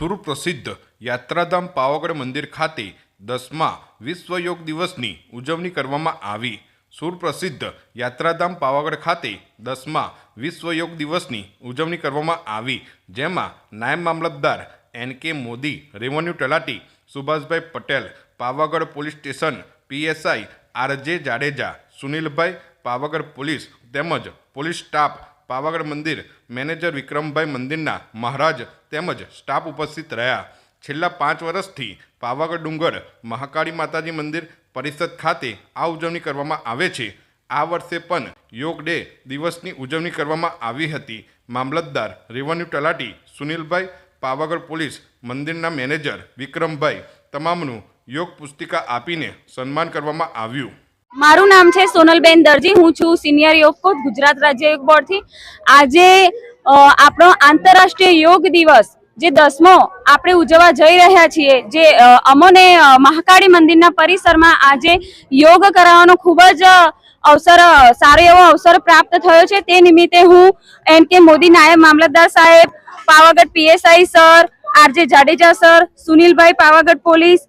સુપ્રસિદ્ધ યાત્રાધામ પાવાગઢ મંદિર ખાતે દસમા વિશ્વ યોગ દિવસની ઉજવણી કરવામાં આવી. સુપ્રસિદ્ધ યાત્રાધામ પાવાગઢ ખાતે દસમા વિશ્વ યોગ દિવસની ઉજવણી કરવામાં આવી, જેમાં નાયબ મામલતદાર એન કે મોદી, રેવન્યુ તલાટી Subhashbhai Patel, Pavagadh police station PSI RJ Jadeja, Sunilbhai, Pavagadh police તેમજ પોલીસ સ્ટાફ પાવાગઢ મંદિર મેનેજર વિક્રમભાઈ મંદિરના મહારાજ તેમજ સ્ટાફ ઉપસ્થિત રહ્યા. છેલ્લા પાંચ વર્ષથી પાવાગઢ ડુંગર મહાકાળી માતાજી મંદિર પરિષદ ખાતે આ ઉજવણી કરવામાં આવે છે. આ વર્ષે પણ યોગ ડે દિવસની ઉજવણી કરવામાં આવી હતી. મામલતદાર રેવન્યુ તલાટી સુનિલભાઈ, પાવાગઢ પોલીસ મંદિરના મેનેજર વિક્રમભાઈ, તમામનું યોગ પુસ્તિકા આપીને સન્માન કરવામાં આવ્યું. મારું નામ છે સોનલબેન દરજી. હું છું સિનિયર યોગ કોચ ગુજરાત રાજ્ય યોગ બોર્ડથી. આજે આપણો આંતરરાષ્ટ્રીય યોગ દિવસ, જે દસમો આપણે ઉજવવા જઈ રહ્યા છીએ, જે અમોને મહાકાળી મંદિરના પરિસરમાં આજે યોગ કરાવવાનો ખૂબ જ અવસર સારો એવો અવસર પ્રાપ્ત થયો છે. તે નિમિત્તે હું એન કે મોદી નાયબ મામલતદાર સાહેબ, Pavagadh PSI sir, RJ Jadeja sir, Sunilbhai Pavagadh police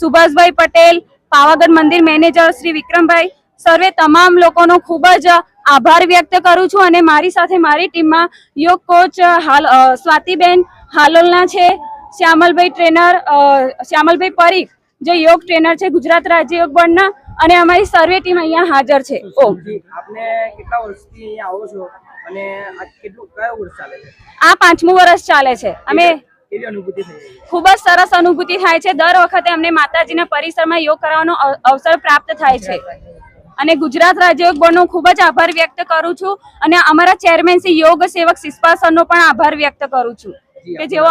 Subhashbhai Patel Pavagadh મંદિર મેનેજર શ્રી વિક્રમભાઈ સર્વે તમામ લોકોનો ખૂબ જ આભાર વ્યક્ત કરું છું અને મારી સાથે મારી ટીમમાં યોગ કોચ હાલ સ્વાતિબેન હાલોલના છે શ્યામલભાઈ ટ્રેનર શ્યામલભાઈ પરીખ જે યોગ ટ્રેનર છે ગુજરાત રાજ્ય યોગ બોર્ડના અને અમારી સર્વે ટીમ અહીંયા હાજર છે. ઓ. આપને કેટલા વર્ષથી આવો છો? અને આ કેટલું કયો વર્ષ ચાલે છે? આ પાંચમું વર્ષ ચાલે છે. અમે ખૂબ જ સરસ અનુભૂતિ થાય છે. દર વખતે અમને માતાજીના પરિસરમાં યોગ કરવાનો અવસર પ્રાપ્ત થાય છે. અને ગુજરાત રાજ્ય યોગ બોર્ડનો ખૂબ જ આભાર વ્યક્ત કરું છું અને અમારા ચેરમેન શ્રી યોગ સેવક સિસ્પા સરનો પણ આભાર વ્યક્ત કરું છું કે જેઓ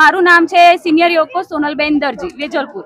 મારું નામ છે સિનિયર યોગ કોચ સોનલબેન દરજી વેજલપુર.